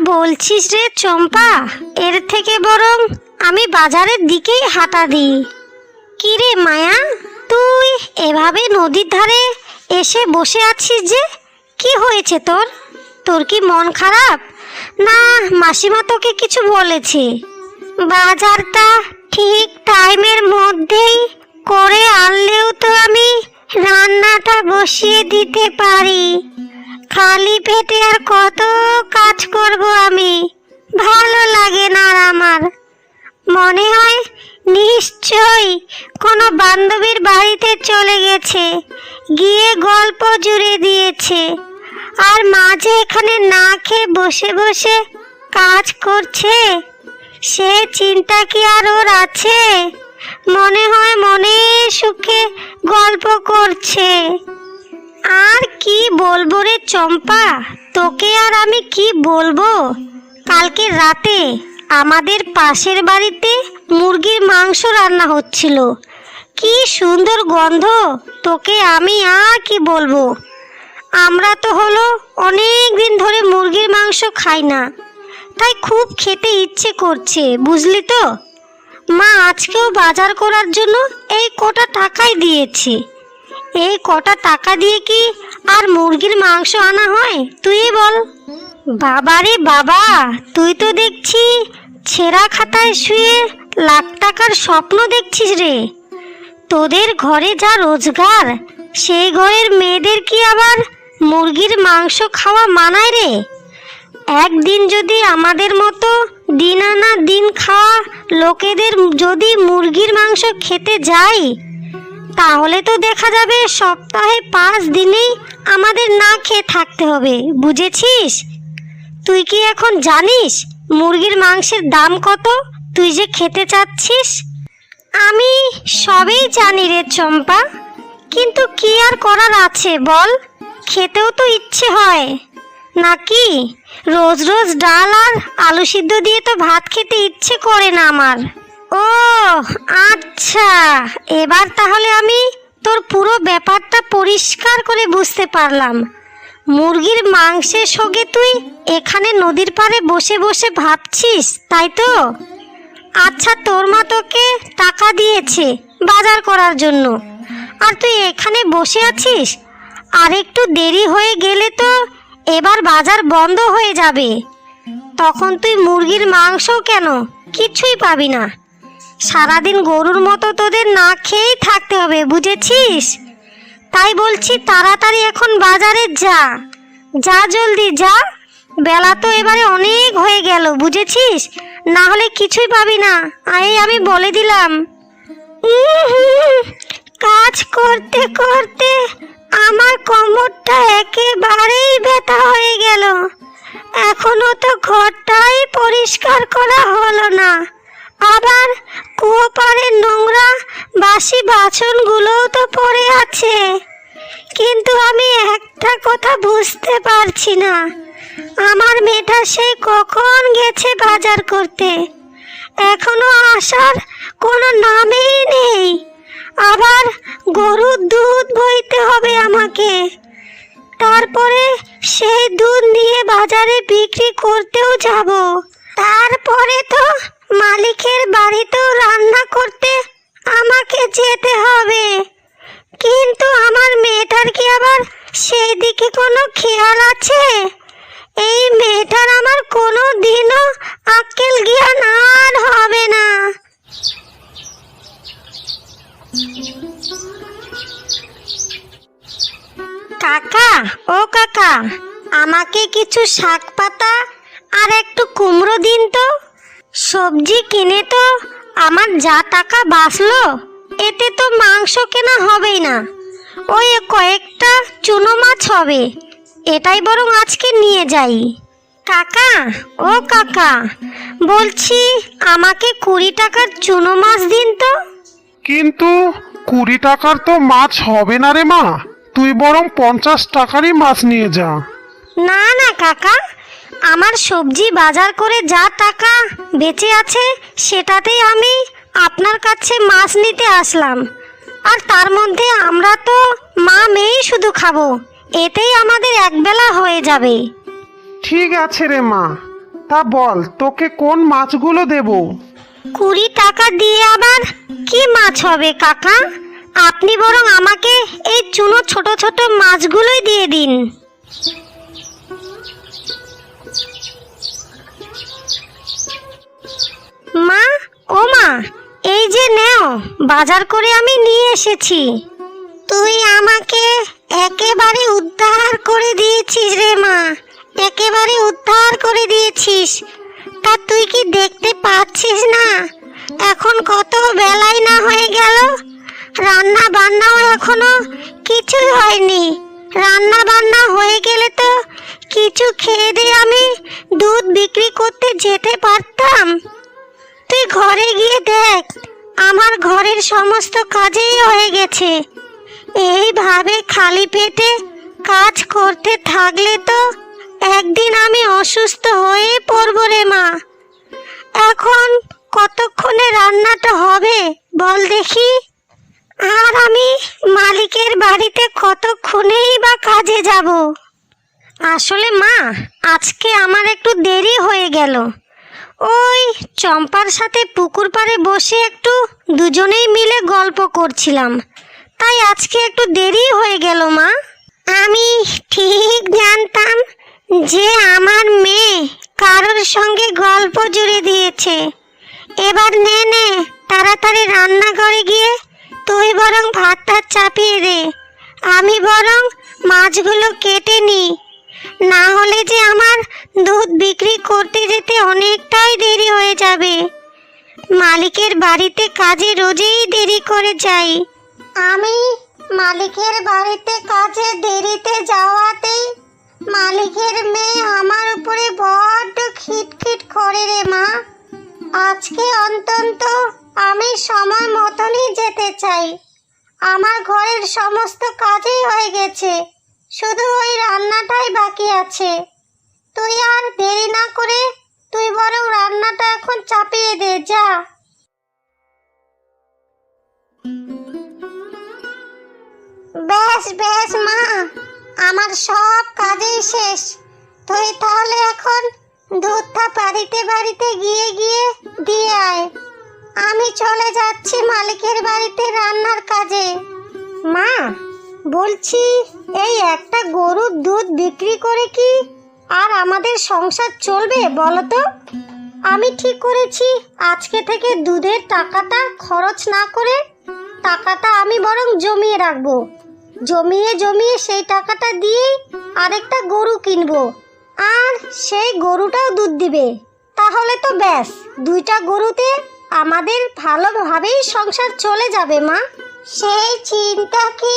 বলছিস রে চম্পা? এর থেকে বরং আমি বাজারের দিকেই হাঁটা দিই। কি রে মায়া? তুই এভাবে নদীর ধারে এসে বসে আছিস যে? কি হয়েছে তোর? তোর কি মন খারাপ? না, মাসিমা তোকে কিছু বলেছে। বাজারটা ঠিক টাইমের মধ্যেই করে আনলেও তো আমি রান্নাটা বসিয়ে দিতে পারি। খালি পেটে আর কত কাজ করব আমি? ভালো লাগে না আর আমার। মনে হয় নিশ্চয়ই কোনো বান্ধবীর বাড়িতে চলে গেছে, গিয়ে গল্প জুড়ে দিয়েছে, আর মাঝে এখানে না খেয়ে বসে বসে কাজ করছে? সে চিন্তা কি আর ওর আছে? মনে হয় মনে সুখে গল্প করছে। আর কি বলব রে চম্পা? তোকে আর আমি কি বলব? কালকে রাতে আমাদের পাশের বাড়িতে মুরগির মাংস রান্না হচ্ছিল। কি সুন্দর গন্ধ! তোকে আমি আর কি বলব? আমরা তো হলো অনেক দিন ধরে মুরগির মাংস খাই না। তাই খুব খেতে ইচ্ছে করছে, বুঝলি তো? মা আজকেও বাজার করার জন্য এই কটা টাকাই দিয়েছে। এই কটা টাকা দিয়ে কি আর মুরগির মাংস আনা হয়? তুই বল। বাবারে বাবা, তুই তো দেখছি ছেঁড়া খাতায় শুয়ে লাখ টাকার স্বপ্ন দেখছিস রে। তোদের ঘরে যা রোজগার, সেই ঘরের মেয়েদের কি আবার মুরগির মাংস খাওয়া মানায় রে? একদিন যদি আমাদের মতো দিন আনা দিন খাওয়া লোকেদের যদি মুরগির মাংস খেতে যাই তাহলে তো দেখা যাবে সপ্তাহে পাঁচ দিনেই আমাদের না খেয়ে থাকতে হবে, বুঝেছিস? তুই কি এখন জানিস মুরগির মাংসের দাম কত? তুই যে খেতে চাচ্ছিস? আমি সবই জানি রে চম্পা, কিন্তু কি আর করার আছে বল? খেতেও তো ইচ্ছে হয়। নাকি? রোজ রোজ ডাল আর আলু সিদ্ধ দিয়ে তো ভাত খেতে ইচ্ছে করে না আমার। ও আচ্ছা। এবার তাহলে আমি তোর পুরো ব্যাপারটা পরিষ্কার করে বুঝতে পারলাম। মুরগির মাংসের সঙ্গে তুই এখানে নদীর পাড়ে বসে বসে ভাবছিস, তাই তো? আচ্ছা তোর মা তোকে টাকা দিয়েছে বাজার করার জন্য। আর তুই এখানে বসে আছিস? আর একটু দেরি হয়ে গেলে তো এবার বাজার বন্ধ হয়ে যাবে। তখন তুই মুরগির মাংসও কেন কিছুই পাবি না। সারাদিন গরুর মতো তোদের না খেয়েই থাকতে হবে, বুঝেছিস? তাই বলছি তাড়াতাড়ি এখন বাজারে যা। যা জলদি, যা। বেলা তো এবারে অনেক হয়ে গেল, বুঝেছিস? না হলে কিছুই পাবি না। আই আমি বলে দিলাম। কাজ করতে করতে আমার কোমরটা একেবারেই ব্যথা হয়ে গেল। এখনও তো ঘরটাই পরিষ্কার করা হলো না। আবার কুয়োপাড়ের নোংরা বাসি বাসনগুলোও তো পড়ে আছে। কিন্তু আমি একটা কথা বুঝতে পারছি না। আমার মেয়েটা সেই কখন গেছে বাজার করতে? এখনও আসার কোনো নামেই নেই। আবার গরুর দুধ বইতে হবে আমাকে। তারপরে সেই দুধ নিয়ে বাজারে বিক্রি করতেও যাব। তারপরে তো মালিকের বাড়িতেও রান্না করতে আমাকে যেতে হবে। কিন্তু আমার মেয়েটার কি আবার সেই দিকে কোনো খেয়াল আছে? এই মেয়েটার আমার কোনো দিনও আক্কেল জ্ঞান আর হবে না। কাকা, ও কাকা, আমাকে কিছু শাক পাতা আর একটু কুমড়ো দিন তো। সবজি কিনে তো আমার যা টাকা বাঁচলো এতে তো মাংস কেনা হবেই না। ওই কয়েকটা চুনো মাছ হবে এটাই বরং আজকে নিয়ে যাই। কাকা ও কাকা বলছি আমাকে কুড়ি টাকার চুনো মাছ দিন তো। কিন্তু কুড়ি টাকার তো মাছ হবে না রে মা তুই বরং পঞ্চাশ টাকারই মাছ নিয়ে যা। না না কাকা আমার সবজি বাজার করে যা টাকা বেঁচে আছে সেটাতেই আমি আপনার কাছে মাছ নিতে আসলাম। আর তার মধ্যে আমরা তো মা মেয়েই শুধু খাব এতেই আমাদের একবেলা হয়ে যাবে। ঠিক আছে রে মা তা বল তোকে কোন মাছগুলো দেব? কুড়ি টাকা দিয়ে আবার কি মাছ হবে কাকা? আপনি বরং আমাকে এই চুনো ছোট ছোট মাছগুলোই দিয়ে দিন। বাজার করে আমি নিয়ে এসেছি। তুই আমাকে একেবারে উদ্ধার করে দিয়েছিস রে মা। একেবারে উদ্ধার করে দিয়েছিস। তা তুই কি দেখতে পাচ্ছিস না? এখন কত বেলাই না হয়ে গেল। রান্না বান্নাও এখনও কিছুই হয়নি। রান্না বান্না হয়ে গেলে তো কিছু খেয়ে দিয়ে আমি দুধ বিক্রি করতে যেতে পারতাম। তুই ঘরে গিয়ে দেখ। আমার ঘরের সমস্ত কাজেই হয়ে গেছে। এইভাবে খালি পেটে কাজ করতে থাকলে তো একদিন আমি অসুস্থ হয়ে পড়ব রে মা। এখন কতক্ষণে রান্নাটা হবে বল দেখি। আর আমি মালিকের বাড়িতে কতক্ষণেই বা কাজে যাব? আসলে মা, আজকে আমার একটু দেরি হয়ে গেল। ওই চম্পার সাথে পুকুর পাড়ে বসে একটু দুজনেই মিলে গল্প করছিলাম। তাই আজকে একটু দেরি হয়ে গেল, মা। আমি ঠিক জানতাম যে আমার মেয়ে কারোর সঙ্গে গল্প জুড়ে দিয়েছে। এবার নে নে, তাড়াতাড়ি রান্নাঘরে গিয়ে তুই বরং ভাতটা চাপিয়ে দে। আমি বরং মাছগুলো কেটে নিই। না হলে যে আমার দুধ বিক্রি করতে যেতে অনেকটাই দেরি হয়ে যাবে। মালিকের বাড়িতে কাজে রোজেই দেরি করে যাই। আমি মালিকের বাড়িতে কাজে দেরিতে যাওয়াতেই মালিকের মেয়ে আমার উপরে বড্ড খিটখিট করে রে মা। আজকে অন্তত আমি সময় মতনই যেতে চাই। আমার ঘরের সমস্ত কাজই হয়ে গেছে। শুধু ওই রান্নাটাই বাকি আছে। তুই আর দেরি না করে তুই বরং রান্নাটা এখন চাপিয়ে দে, যা। বেশ বেশ, মা, আমার সব কাজই শেষ। তুই তাহলে এখন দুধটা বাড়িতে বাড়িতে গিয়ে গিয়ে দিয়ে আয়। আমি চলে যাচ্ছি মালিকের বাড়িতে রান্নার কাজে। মা বলছি, এই একটা গরুর দুধ বিক্রি করে কি আর আমাদের সংসার চলবে বলো তো আমি ঠিক করেছি, আজকে থেকে দুধের টাকাটা খরচ না করে টাকাটা আমি বরং জমিয়ে রাখব। জমিয়ে জমিয়ে সেই টাকাটা দিয়েই আরেকটা গরু কিনবো। আর সেই গরুটাও দুধ দিবে। তাহলে তো ব্যাস, দুইটা গরুতে আমাদের ভালোভাবেই সংসার চলে যাবে মা। সেই চিন্তা কি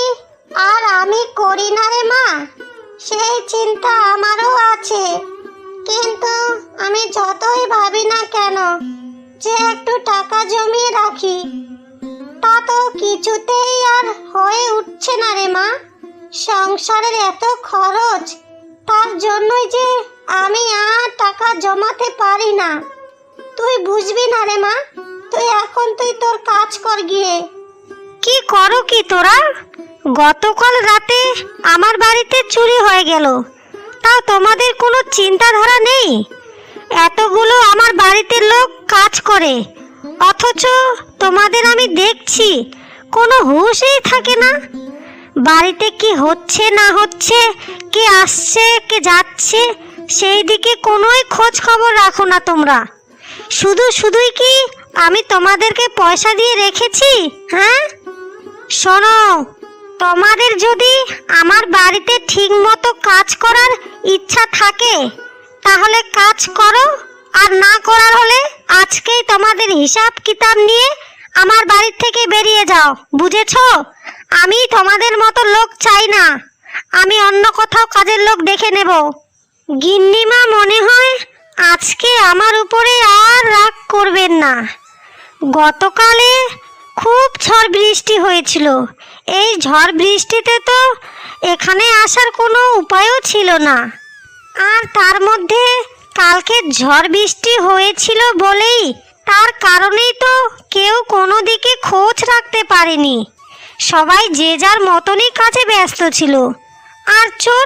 আর আমি করি না রে মা। সেই চিন্তা আমারও আছে। কিন্তু আমি যতই ভাবি না কেন, যে একটু টাকা জমিয়ে রাখি, তা তো কিছুতেই আর হয়ে উঠছে না রে মা। সংসারের এত খরচ, তার জন্যই যে আমি আর টাকা জমাতে পারি না। তুই বুঝবি না রে মা, তুই এখন তুই তোর কাজ কর গিয়ে। কি করো কি তোরা? গতকাল রাতে আমার বাড়িতে চুরি হয়ে গেল। তাও তোমাদের কোনো চিন্তাধারা নেই? এতগুলো আমার বাড়িতে লোক কাজ করে। অথচ তোমাদের আমি দেখছি, কোনো হুঁশই থাকে না। বাড়িতে কি হচ্ছে, না হচ্ছে, কে আসছে, কে যাচ্ছে, সেই দিকে কোনোই খোঁজ খবর রাখো না তোমরা। শুধু শুধুই কি আমি তোমাদেরকে পয়সা দিয়ে রেখেছি হ্যাঁ? শোনো, তোমাদের যদি আমার বাড়িতে ঠিক মতো কাজ করার ইচ্ছা থাকে, তাহলে কাজ করো, আর না করার হলে আজকেই তোমাদের হিসাব কিতাব নিয়ে আমার বাড়ির থেকে বেরিয়ে যাও, বুঝেছ? আমি তোমাদের মতো লোক চাই না। আমি অন্য কোথাও কাজের লোক দেখে নেব। গিন্নিমা মনে হয় আজকে আমার উপরে আর রাগ করবেন না। গতকালে খুব ঝড় বৃষ্টি হয়েছিল। এই ঝড় বৃষ্টিতে তো এখানে আসার কোনো উপায়ও ছিল না। আর তার মধ্যে কালকে ঝড় বৃষ্টি হয়েছিল বলেই তার কারণেই তো কেউ কোনো দিকে খোঁজ রাখতে পারেনি। সবাই যে যার মতনই কাজে ব্যস্ত ছিল। আর চোর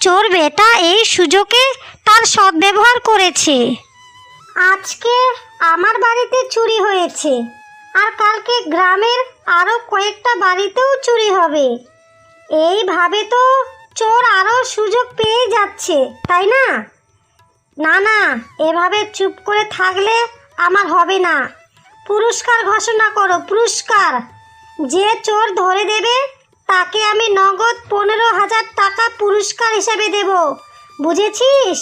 চোর বেটা এই সুযোগে তার সদ্ব্যবহার করেছে। আজকে আমার বাড়িতে চুরি হয়েছে। আর কালকে গ্রামের আরও কয়েকটা বাড়িতেও চুরি হবে। এইভাবে তো চোর আরও সুযোগ পেয়ে যাচ্ছে, তাই না? না না, এভাবে চুপ করে থাকলে আমার হবে না। পুরস্কার ঘোষণা করো, পুরস্কার। যে চোর ধরে দেবে, তাকে আমি নগদ পনেরো হাজার টাকা পুরস্কার হিসেবে দেব। বুঝেছিস?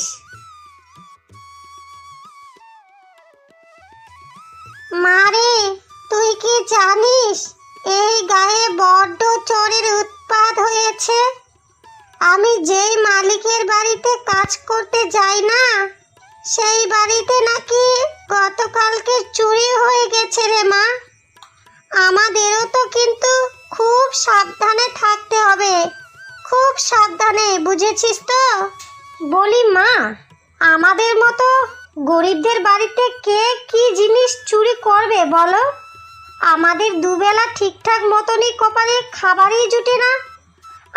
মারে তুই কি জানিস, এই গায়ে বড্ড চরের উৎপাত হয়েছে? আমি যেই মালিকের বাড়িতে কাজ করতে যাই না, সেই বাড়িতে নাকি গতকালকে চুরি হয়ে গেছে রে মা। আমাদেরও তো কিন্তু খুব সাবধানে থাকতে হবে। খুব সাবধানে, বুঝেছিস তো? বলি, মা, আমাদের মতো গরিবদের বাড়িতে কে কি জিনিস চুরি করবে বলো? আমাদের দুবেলা ঠিকঠাক মতনই কপালে খাবারই জুটে না।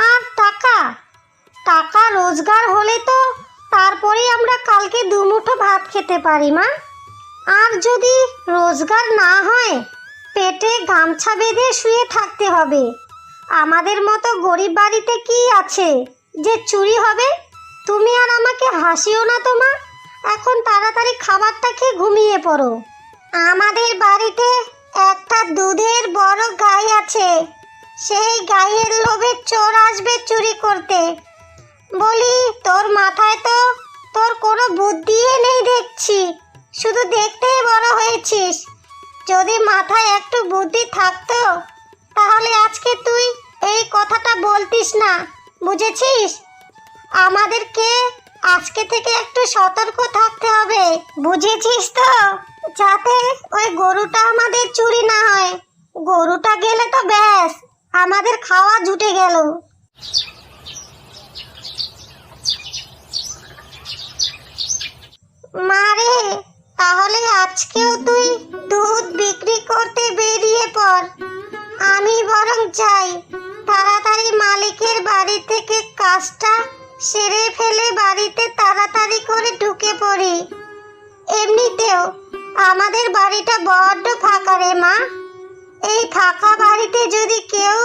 আর টাকা? টাকা রোজগার হলে তো তারপরেই আমরা কালকে দুমুঠো ভাত খেতে পারি, মা। আর যদি রোজগার না হয়, পেটে গামছা বেঁধে শুয়ে থাকতে হবে। আমাদের মতো গরিব বাড়িতে কি আছে যে চুরি হবে? তুমি আর আমাকে হাসিও না তো, মা। এখন তাড়াতাড়ি খাবারটা খেয়ে ঘুমিয়ে পড়ো। আমাদের বাড়িতে একটা দুধের বড় গাই আছে। সেই গাইয়ের লোভে চোর আসবে চুরি করতে। বলি, তোর মাথায় তো তোর কোনো বুদ্ধিই নেই দেখছি। শুধু দেখতেই বড় হয়েছিস। যদি মাথায় একটু বুদ্ধি থাকতো, তাহলে আজকে তুই এই কথাটা বলতিস না, বুঝেছিস? আমাদেরকে আজকে থেকে একটু সতর্ক থাকতে হবে, বুঝেছিস তো? যাতে ওই গরুটা আমাদের চুরি না হয়। গরুটা গেলে তো ব্যাস, আমাদের খাওয়া জুটে গেল। মারে তাহলে আজকেও তুই দুধ বিক্রি করতে বেরিয়ে পড়। আমি বরং যাই, তাড়াতাড়ি মালিকের বাড়ি থেকে কাজটা সেরে ফেলে বাড়িতে আমাদের বাড়িটা বড্ড ফাঁকা রে মা। এই ফাঁকা বাড়িতে যদি কেউ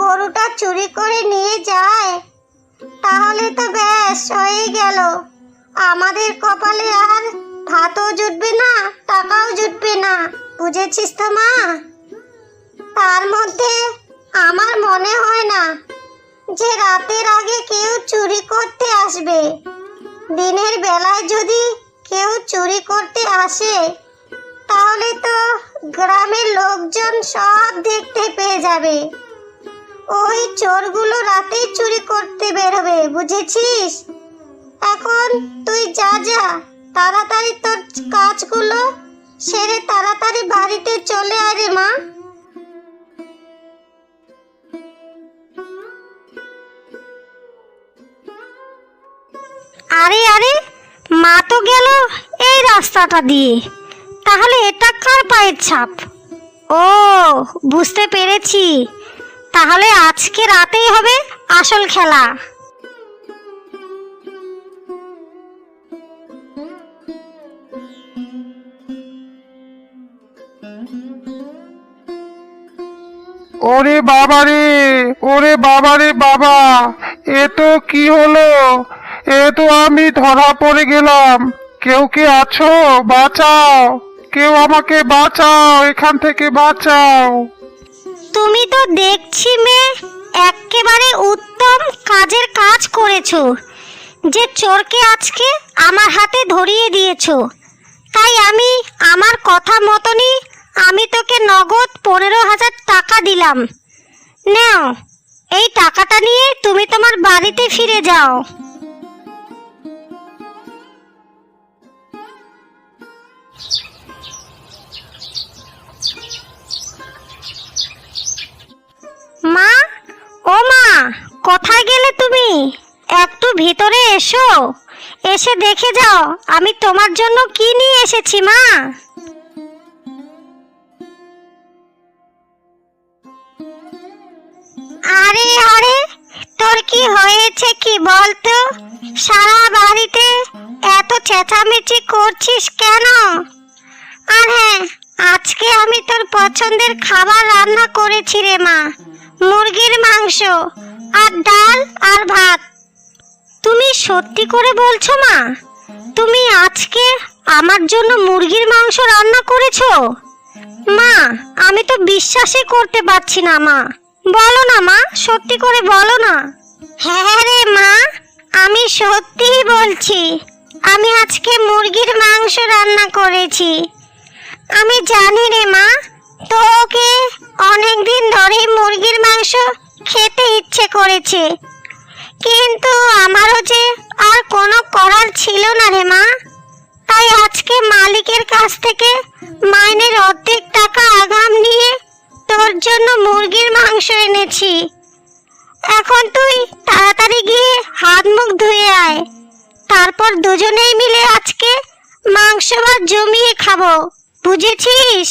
গরুটা চুরি করে নিয়ে যায়, তাহলে তো ব্যাস হয়ে গেল। আমাদের কপালে আর ভাতও জুটবে না, টাকাও জুটবে না, বুঝেছিস তো মা? তার মধ্যে আমার মনে হয় না যে রাতের আগে কেউ চুরি করতে আসবে। দিনের বেলায় যদি কেউ চুরি করতে আসে তাহলে তো গ্রামের লোকজন সব দেখতে পেয়ে যাবে। ওই চোরগুলো রাতে চুরি করতে বেরোবে, বুঝেছিস? এখন তুই যা যা, তাড়াতাড়ি তোর কাজগুলো সেরে তাড়াতাড়ি বাড়িতে চলে আয় রে মা। আরে আরে, মা তো গেল এই রাস্তাটা দিয়ে। তাহলে এটা কার পায়ের ছাপ? ও, বুঝতে পেরেছি। তাহলে আজকে রাতেই হবে আসল খেলা। ওরে বাবা রে, ওরে বাবা রে বাবা, এ তো কি হলো? এ তো আমি ধরা পড়ে গেলাম। কেউ কি আছো? বাঁচাও। কেউ আমাকে বাঁচাও, এখান থেকে বাঁচাও। তুমি তো দেখছি মেয়ে একেবারে উত্তম কাজের কাজ করেছ। যে চোরকে আজকে আমার হাতে ধরিয়ে দিয়েছ। তাই আমি আমার কথা মতনই আমি তোকে নগদ পনেরো হাজার টাকা দিলাম। নাও, এই টাকাটা নিয়ে তুমি তোমার বাড়িতে ফিরে যাও। এসো। এসে দেখে যাও, আমি তোমার জন্য কি নিয়ে এসেছি, মা? আরে আরে, তোর কি হয়েছে কি বলতো? সারা বাড়িতে এত চেঁচামেচি করছিস কেন? আর হ্যাঁ আজকে আমি তোর পছন্দের খাবার রান্না করেছি রে মা। মুরগির মাংস, আর ডাল, আর ভাত। তুমি সত্যি করে বলছো মা? তুমি আজকে আমার জন্য মুরগির মাংস রান্না করেছ? মা, আমি তো বিশ্বাসই করতে পারছি না মা। বলো না মা, সত্যি করে বলো না। হ্যাঁ রে মা, আমি সত্যিই বলছি। আমি আজকে মুরগির মাংস রান্না করেছি। আমি জানি রে মা, তোকে অনেক দিন ধরেই মুরগির মাংস খেতে ইচ্ছে করেছে। কিন্তু আমারও যে আর কোনো করার ছিল না রে মা। তাই আজকে মালিকের কাছ থেকে মাইনের অর্ধেক টাকা আগাম নিয়ে তোর জন্য মুরগির মাংস এনেছি। এখন তুই তাড়াতাড়ি গিয়ে হাত মুখ ধুয়ে আয়। তারপর দুজনেই মিলে আজকে মাংস ভাত জমিয়ে খাব। বুঝেছিস?